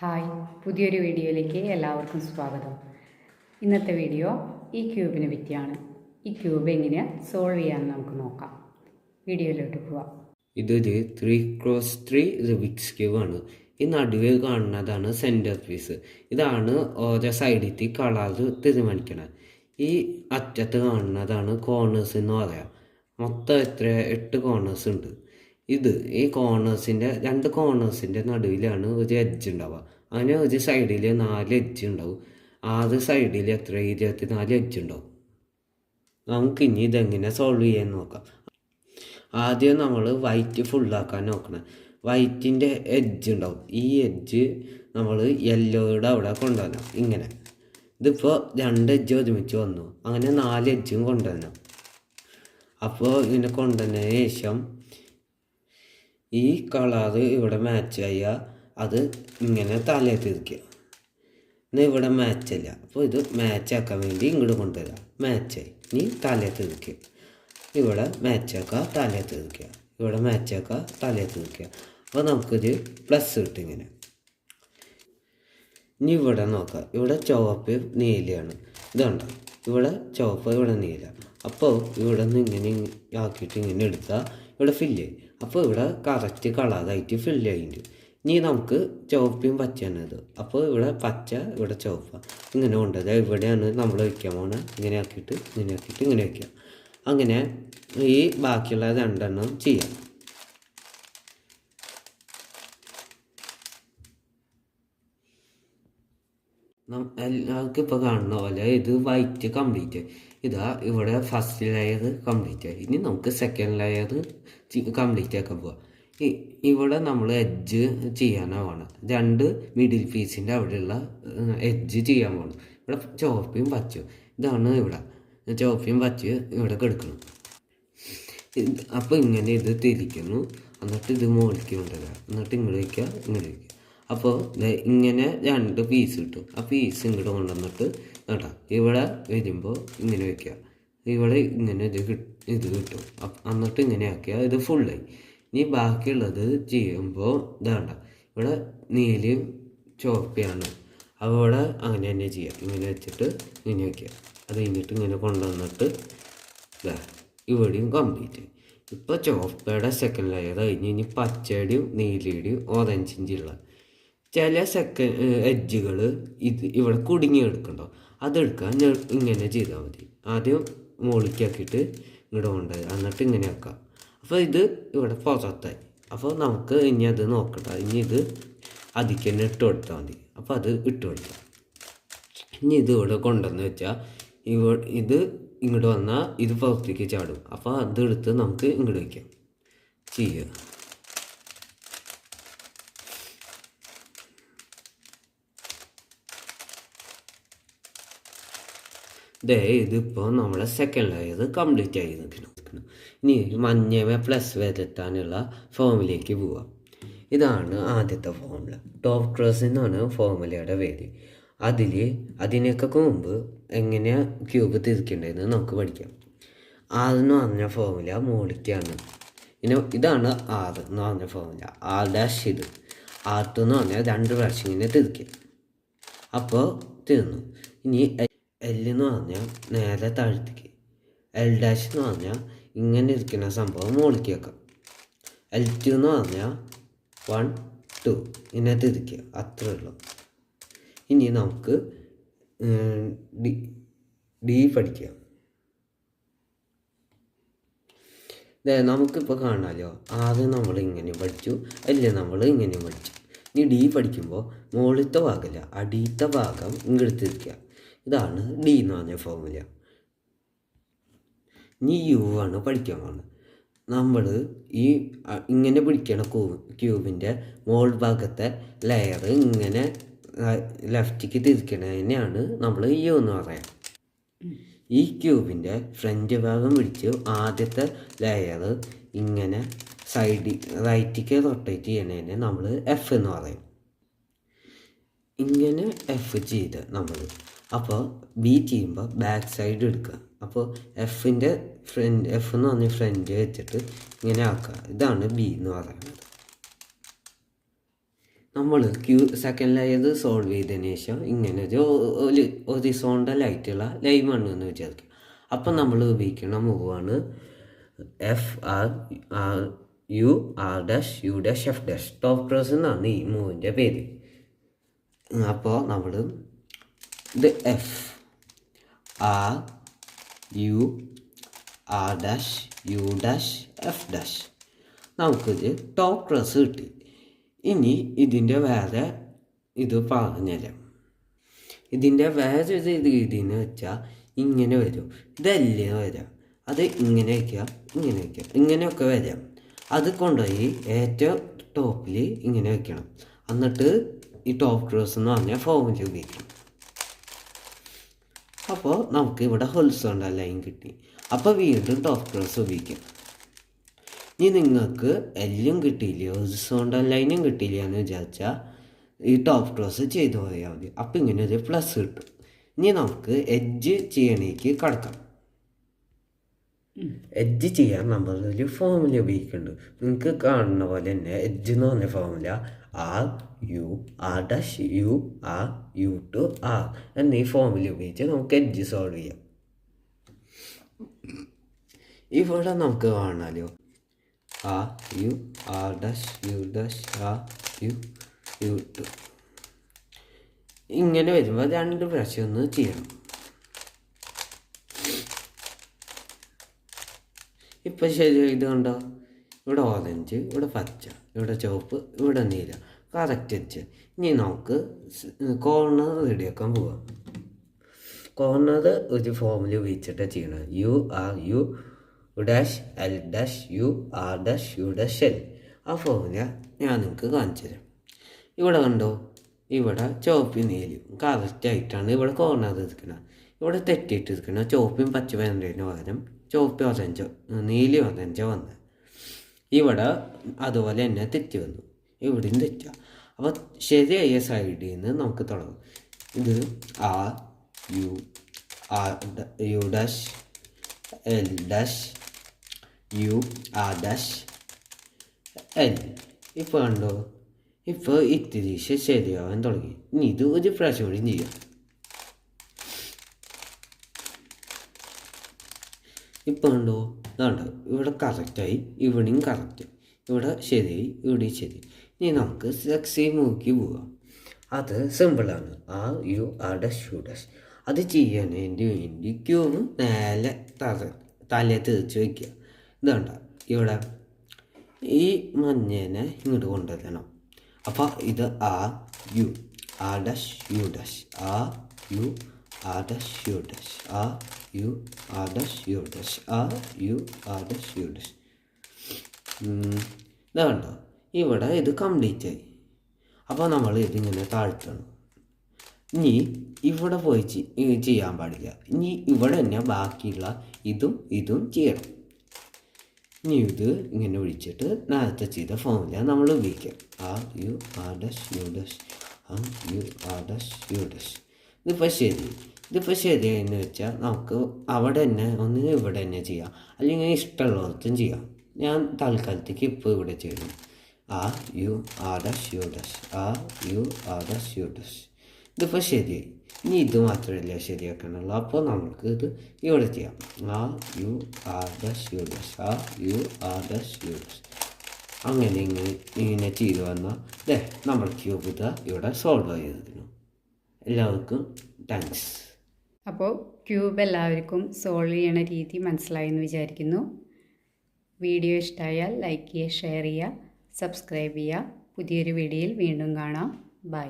Hi പുതിയൊരു വീഡിയോയിലേക്ക് എല്ലാവർക്കും സ്വാഗതം. ഇന്നത്തെ വീഡിയോ ഈ ക്യൂബിനെ പറ്റിയാണ് ഈ ക്യൂബ് എങ്ങനെ സോൾവ് ചെയ്യാമെന്ന് നമുക്ക് നോക്കാം. വീഡിയോയിലോട്ട് പോവാം. ഇതൊരു three cross three Rubik's cube ആണ്. ഈ നടുവിൽ കാണുന്നതാണ് സെന്റർ പീസ് ഇതാണ് ഓരോ സൈഡിലേക്ക് കളർ തീരുമാനിക്കുന്നത് ഈ അറ്റത്ത് കാണുന്നതാണ് കോർണേഴ്സ് എന്ന് പറയാം. മൊത്തം എത്ര എട്ട് കോർണേഴ്സ് ഉണ്ട്. ഇത് ഈ കോർണേഴ്സിന്റെ രണ്ട് കോർണേഴ്സിന്റെ നടുവിലാണ് ഒരു എഡ്ജ് ഉണ്ടാവുക. അങ്ങനെ ഒരു സൈഡിൽ നാല് എഡ്ജ് ഉണ്ടാവും. ആറ് സൈഡിൽ എത്ര ഇരുപത്തി നാല് എഡ്ജ് ഉണ്ടാവും. നമുക്ക് ഇനി ഇതെങ്ങനെ സോൾവ് ചെയ്യാൻ നോക്കാം. ആദ്യം നമ്മൾ വൈറ്റ് ഫുള്ളാക്കാൻ നോക്കണം. വൈറ്റിന്റെ എഡ്ജ് ഉണ്ടാവും. ഈ എഡ്ജ് നമ്മൾ യെല്ലോയുടെ അവിടെ കൊണ്ടുവരണം. ഇങ്ങനെ. ഇതിപ്പോൾ രണ്ട് എഡ്ജ് ഒരുമിച്ച് വന്നു. അങ്ങനെ നാല് എഡ്ജും കൊണ്ടുവരണം. അപ്പോൾ ഇങ്ങനെ കൊണ്ടുവന്നതിന് ശേഷം ഈ കളറ് ഇവിടെ മാച്ച് ആയ അത് ഇങ്ങനെ തലയിൽ ഇരിക്കുക എന്നാൽ ഇവിടെ മാച്ചല്ല അപ്പോൾ ഇത് മാച്ച് ആക്കാൻ വേണ്ടി ഇങ്ങോട്ട് കൊണ്ടുവരാം. മാച്ചായി ഇനി തലയിൽ ഇരിക്കുക ഇവിടെ മാച്ചാക്കുക തലയിൽ ഇരിക്കുക ഇവിടെ മാച്ചാക്കുക തലയിൽ ഇരിക്കുക അപ്പോൾ നമുക്കൊരു പ്ലസ് കിട്ടും ഇങ്ങനെ. ഇനി ഇവിടെ നോക്കാം. ഇവിടെ ചുവപ്പ് നീലയാണ്. ഇതുണ്ട്? ഇവിടെ ചുവപ്പ് ഇവിടെ നീല. അപ്പോൾ ഇവിടെ നിന്ന് ഇങ്ങനെ ആക്കിയിട്ട് ഇങ്ങനെ എടുത്താൽ ഇവിടെ ഫില്ല് ചെയ്യും. അപ്പോൾ ഇവിടെ കറക്റ്റ് കളറായിട്ട് ഫില്ല് ആയിട്ടുണ്ട് ഇനി നമുക്ക് ചുവപ്പയും പച്ചയാണ് ഇത്. അപ്പോൾ ഇവിടെ പച്ച ഇവിടെ ചുവപ്പ. ഇങ്ങനെ കൊണ്ടത് ഇവിടെയാണ് നമ്മൾ വയ്ക്കാൻ പോണത് ഇങ്ങനെ ആക്കിയിട്ട് ഇങ്ങനെ ആക്കിയിട്ട് ഇങ്ങനെ വയ്ക്കുക അങ്ങനെ ഈ ബാക്കിയുള്ള രണ്ടെണ്ണം ചെയ്യാം. നമുക്കിപ്പോൾ കാണുന്ന പോലെ ഇത് വൈറ്റ് കംപ്ലീറ്റ് ഇതാ ഇവിടെ ഫസ്റ്റ് ലെയർ കംപ്ലീറ്റ് ആയി ഇനി നമുക്ക് സെക്കൻഡ് ലെയർ കംപ്ലീറ്റ് ആക്കാൻ പോവാം ഇവിടെ നമ്മൾ എഡ്ജ് ചെയ്യാനാണ് രണ്ട് മിഡിൽ പീസിന്റെ അവിടെയുള്ള എഡ്ജ് ചെയ്യാൻ പോകണം ഇവിടെ ചുവപ്പയും പച്ചയും ഇതാണ് ഇവിടെ ചുവപ്പയും പച്ചയും ഇവിടെ കിടക്കണം അപ്പോൾ ഇങ്ങനെ ഇത് തിരിക്കുന്നു എന്നിട്ട് ഇത് മുകളിലേക്ക് കൊണ്ടുവരിക എന്നിട്ട് ഇങ്ങോട്ട് വയ്ക്കുക ഇങ്ങോട്ട് വയ്ക്കുക അപ്പോൾ ഇങ്ങനെ രണ്ട് പീസ് കിട്ടും ആ പീസ് ഇങ്ങോട്ട് കൊണ്ടുവന്നിട്ട് കേട്ടോ ഇവിടെ വരുമ്പോൾ ഇങ്ങനെ വയ്ക്കുക ഇവിടെ ഇങ്ങനെ ഇത് ഇത് കിട്ടും. എന്നിട്ട് ഇങ്ങനെ ആക്കിയാൽ ഇത് ഫുള്ളായി ഇനി ബാക്കിയുള്ളത് ചെയ്യുമ്പോൾ ഇതാണ്ട. ഇവിടെ നീലയും അപ്പോൾ ഇവിടെ അങ്ങനെ തന്നെ ചെയ്യാം. ഇങ്ങനെ വെച്ചിട്ട് ഇങ്ങനെ വയ്ക്കുക അത് കഴിഞ്ഞിട്ട് ഇങ്ങനെ കൊണ്ടുവന്നിട്ട് ദാ ഇവിടെയും കംപ്ലീറ്റ് ഇപ്പോൾ ചുവപ്പയുടെ സെക്കൻഡ് ലെയർ കഴിഞ്ഞ് ഇനി പച്ചയുടെയും നീലയുടെയും ഓറഞ്ചിന്റെയുള്ള ചില സെക്ക എഡ്ജുകൾ ഇത് ഇവിടെ കുടുങ്ങി എടുക്കണ്ടോ അതെടുക്കാൻ ഞാൻ ഇങ്ങനെ ചെയ്താൽ മതി. ആദ്യം മുകളിലേക്കാക്കിയിട്ട് ഇങ്ങോട്ട് കൊണ്ടുപോയി എന്നിട്ട് ഇങ്ങനെ ആക്കാം. അപ്പോൾ ഇത് ഇവിടെ പുറത്തായി. അപ്പോൾ നമുക്ക് ഇനി അത് നോക്കട്ടെ ഇനി ഇത് അതിക്ക് തന്നെ ഇട്ട് കൊടുത്താൽ മതി. അപ്പോൾ അത് ഇട്ട് കൊടുക്കാം. ഇനി ഇത് ഇവിടെ കൊണ്ടുവന്ന് വെച്ചാൽ ഇവ ഇത് ഇങ്ങോട്ട് വന്നാൽ ഇത് പുറത്തേക്ക് ചാടും. അപ്പോൾ അതെടുത്ത് നമുക്ക് ഇങ്ങോട്ട് വയ്ക്കാം ചെയ്യുക ദേ ഇതിപ്പോൾ നമ്മളെ സെക്കൻഡ് ലെയർ കംപ്ലീറ്റ് ആയി നിൽക്കണം ഇനി മഞ്ഞവ പ്ലസ് വരുത്താനുള്ള ഫോമിലേക്ക് പോവാം. ഇതാണ് ആദ്യത്തെ ഫോമുല ടോപ്പ് ക്രോസ് എന്നാണ് ഫോമുലയുടെ പേര് അതിൽ അതിനൊക്കെ മുമ്പ് എങ്ങനെയാണ് ക്യൂബ് തിരിക്കേണ്ടതെന്ന് നമുക്ക് പഠിക്കാം. ആദ്യം എന്ന് പറഞ്ഞ ഫോമുല മോളിക്കാണ്. പിന്നെ ഇതാണ് ആറ് എന്ന് പറഞ്ഞ ഫോമുല ആർ ഡാഷ് ഇത്. എന്ന് പറഞ്ഞാൽ രണ്ട് പ്രാവശ്യം ഇങ്ങനെ തിരിക്കുക അപ്പോൾ തീർന്നു ഇനി എൽ എന്ന് പറഞ്ഞാൽ നേരെ താഴത്തേക്ക്. എൽ ഡാഷ് എന്ന് പറഞ്ഞാൽ ഇങ്ങനെ ഇരിക്കുന്ന സംഭവം മുകളിലേക്ക് വെക്കാം. എൽ ടു എന്ന് പറഞ്ഞാൽ വൺ ടു ഇങ്ങനെ തിരിക്കുക അത്രേ ഉള്ളൂ. ഇനി നമുക്ക് ഡി ഡി പഠിക്കാം. നമുക്കിപ്പോൾ കാണാമല്ലോ ആദ്യം നമ്മൾ ഇങ്ങനെ പഠിച്ചു. അല്ലേ നമ്മൾ ഇങ്ങനെ പഠിച്ചു. ഇനി ഡി പഠിക്കുമ്പോൾ മുകളിലത്തെ ഭാഗമല്ല അടിയത്തെ ഭാഗം ഇങ്ങെടുത്തിരിക്കുക ഇതാണ് ഡി എന്ന് പറഞ്ഞ ഫോമുല ഇനി യു ആണ് പഠിക്കാൻ പോകുന്നത് നമ്മൾ ഈ ഇങ്ങനെ പിടിക്കണ ക്യൂ ക്യൂബിന്റെ മോൾ ഭാഗത്തെ ലെയർ ഇങ്ങനെ ലെഫ്റ്റിക്ക് തിരിക്കണതിനെയാണ് നമ്മൾ യു എന്ന് പറയാം. ഈ ക്യൂബിന്റെ ഫ്രണ്ട് ഭാഗം പിടിച്ച് ആദ്യത്തെ ലെയർ ഇങ്ങനെ സൈഡിൽ റൈറ്റിക്ക് റൊട്ടേറ്റ് ചെയ്യണതിനെ നമ്മൾ എഫ് എന്ന് പറയും. ഇങ്ങനെ എഫ് ചെയ്ത് നമ്മൾ അപ്പോൾ ബി ചെയ്യുമ്പോൾ ബാക്ക് സൈഡ് എടുക്കുക. അപ്പോൾ എഫിന്റെ ഫ്രണ്ട് എഫ് എന്ന് പറഞ്ഞ ഫ്രണ്ട് വെച്ചിട്ട് ഇങ്ങനെ ആക്കുക. ഇതാണ് ബി എന്ന് പറയുന്നത്. നമ്മൾ ക്യൂ സെക്കൻഡ് ലെയർ സോൾവ് ചെയ്തതിന് ശേഷം ഇങ്ങനെ ഒരു ഒരു ഒറിസോണ്ടൽ ലൈറ്റുള്ള ലൈവ് മണ്ണ് എന്ന് വിചാരിക്കുക. അപ്പം നമ്മൾ ഉപയോഗിക്കുന്ന മൂവാണ് F R R U R dash U dash F dash top cross എന്നാണ് ഈ മൂവിന്റെ പേര്. അപ്പോൾ നമ്മൾ ഇത് F R U R dash U dash F dash നമുക്കിത് ടോപ്പ് ക്രോസ് കിട്ടി. ഇനി ഇതിന്റെ വേറെ ഇത് പറഞ്ഞുതരാം. ഇതിന്റെ വേറൊരു രീതി എന്ന് വെച്ചാൽ ഇങ്ങനെ വരും. ഇതല്ലേ വരാം. അത് ഇങ്ങനെ വയ്ക്കാം ഇങ്ങനെ വയ്ക്കാം ഇങ്ങനെയൊക്കെ വരാം. അത് കൊണ്ടുപോയി ഏറ്റവും ടോപ്പിൽ ഇങ്ങനെ വയ്ക്കണം എന്നിട്ട് ഈ ടോപ്പ് ക്രോസ് എന്ന് പറഞ്ഞാൽ ഫോമിൽ ഉപയോഗിക്കണം. അപ്പോൾ നമുക്ക് ഇവിടെ ഹൊൽസോണ്ട ലൈൻ കിട്ടി. അപ്പോൾ വീണ്ടും ടോപ്പ് ക്രോസ് ഉപയോഗിക്കാം. ഇനി നിങ്ങൾക്ക് എല്ലും കിട്ടിയില്ല? ഹൊൽസോണ്ട ലൈനും കിട്ടിയില്ല എന്ന് വിചാരിച്ചാൽ ഈ ടോപ്പ് ക്രോസ് ചെയ്ത് പോയാൽ മതി. അപ്പോൾ ഇങ്ങനെ ഒരു പ്ലസ് കിട്ടും. ഇനി നമുക്ക് എഡ്ജ് ചെയ്യണേക്ക് കടക്കാം. എഡ്ജ് ചെയ്യാൻ നമ്മളൊരു ഫോമുല ഉപയോഗിക്കുന്നുണ്ട്. നിങ്ങൾക്ക് കാണുന്ന പോലെ തന്നെ എഡ്ജ് എന്ന് പറഞ്ഞ formula R U R dash U R U two R എന്നീ ഫോമിൽ ഉപയോഗിച്ച് നമുക്ക് എഡ്ജ് സോൾവ് ചെയ്യാം. ഇവിടെ നമുക്ക് കാണാലോ. R U R dash U dash R U U two. ഇങ്ങനെ വരുമ്പോൾ രണ്ട് പ്രാവശ്യം ഒന്ന് ചെയ്യണം. ഇപ്പം ശരി ഇത് കണ്ടോ? ഇവിടെ ഓറഞ്ച് ഇവിടെ പച്ച ഇവിടെ ചുവപ്പ് ഇവിടെ നീല. കറക്റ്റ് അഞ്ച് ഇനി നമുക്ക് കോർണർ റെഡിയാക്കാൻ പോവാം. കോർണർ ഒരു ഫോമിൽ ഉപയോഗിച്ചിട്ട് ചെയ്യണം. U R U dash L dash U R dash U dash L ആ ഫോമില ഞാൻ നിങ്ങൾക്ക് കാണിച്ചു തരാം. ഇവിടെ കണ്ടോ? ഇവിടെ ചുവപ്പി നീലും കറക്റ്റായിട്ടാണ് ഇവിടെ കോർണർ ഇരിക്കുന്നത് ഇവിടെ തെറ്റിയിട്ട് ഇരിക്കണം ചുവപ്പും പച്ച വേണ്ടതിന് പകരം ചുവപ്പ് ഓറഞ്ചോ നീലി ഓറഞ്ചോ വന്ന്. ഇവിടെ അതുപോലെ തന്നെ തെറ്റ് വന്നു. ഇവിടെയും തെറ്റുക അപ്പോൾ ശരിയായ സൈഡിൽ നിന്ന് നമുക്ക് തുടങ്ങും. ഇത് R U R U dash L dash U R dash L. ഇപ്പോൾ കണ്ടോ? ഇപ്പോൾ ഇത്തിരി ശരിയാവാൻ തുടങ്ങി. ഇനി ഇത് ഒരു പ്രാവശ്യം കൂടി ചെയ്യാം. ഇപ്പം കണ്ടോ? ഇതാണ്ട് ഇവിടെ കറക്റ്റായി ഇവിടെയും കറക്റ്റ് ഇവിടെ ശരിയായി ഇവിടെയും ശരി ഇനി നമുക്ക് സെക്സി മൂക്കി പോവാം. അത് സിമ്പിളാണ് ആ യു ആ ഡസ് യു ഡസ് അത് ചെയ്യാൻ വേണ്ടി ക്യൂബ് നേരെ തറ തലയെ തിരിച്ച് വയ്ക്കുക ഇതാണ്ട ഇവിടെ ഈ മഞ്ഞേനെ ഇങ്ങോട്ട് കൊണ്ടുവരണം. അപ്പോൾ ഇത് ആ യു ആ ഡഷ് യു ഡഷ് ആ യു ആ dash U dash R U R dash U dash R U R dash U dash. ഇതാ കണ്ടോ? ഇവിടെ ഇത് കംപ്ലീറ്റ് ആയി. അപ്പോൾ നമ്മൾ ഇതിങ്ങനെ താഴ്ത്തണം. ഇനി ഇവിടെ പോയി ചെയ്യാൻ പാടില്ല. ഇനി ഇവിടെ തന്നെ ബാക്കിയുള്ള ഇതും ഇതും ചെയ്യണം. ഇനി ഇത് ഇങ്ങനെ ഒഴിച്ചിട്ട് നേരത്തെ ചെയ്ത ഫോമില നമ്മൾ ഉപയോഗിക്കാം. R U R dash U dash R U R dash U dash. ഇതിപ്പോൾ ശരി. ഇതിപ്പോൾ ശരിയായെന്ന് വെച്ചാൽ നമുക്ക് അവിടെ തന്നെ ഒന്നിനും ഇവിടെ തന്നെ ചെയ്യാം. അല്ലെങ്കിൽ ഇഷ്ടമുള്ളവർക്കും ചെയ്യാം. ഞാൻ തൽക്കാലത്തേക്ക് ഇപ്പോൾ ഇവിടെ ചെയ്യണം R U R dash U dash R U R dash U dash. ഇതിപ്പോൾ ശരിയായി ഇനി ഇത് മാത്രമല്ല ശരിയാക്കാനുള്ളൂ. അപ്പോൾ നമുക്ക് ഇത് ഇവിടെ ചെയ്യാം. R U R dash U dash R U R dash U dash. അങ്ങനെ ഇങ്ങനെ ഇങ്ങനെ ചെയ്തു വന്നാൽ ദേ നമ്മൾ ക്യൂബ് ഇതാ ഇവിടെ സോൾവ് ചെയ്തിരുന്നു എല്ലാവർക്കും താങ്ക്സ് അപ്പോൾ ക്യൂബ് എല്ലാവർക്കും സോൾവ് ചെയ്യണ രീതി മനസ്സിലായെന്ന് വിചാരിക്കുന്നു. വീഡിയോ ഇഷ്ടമായാൽ ലൈക്ക് ചെയ്യുക ഷെയർ ചെയ്യുക സബ്സ്ക്രൈബ് ചെയ്യുക. പുതിയൊരു വീഡിയോയിൽ വീണ്ടും കാണാം. ബൈ.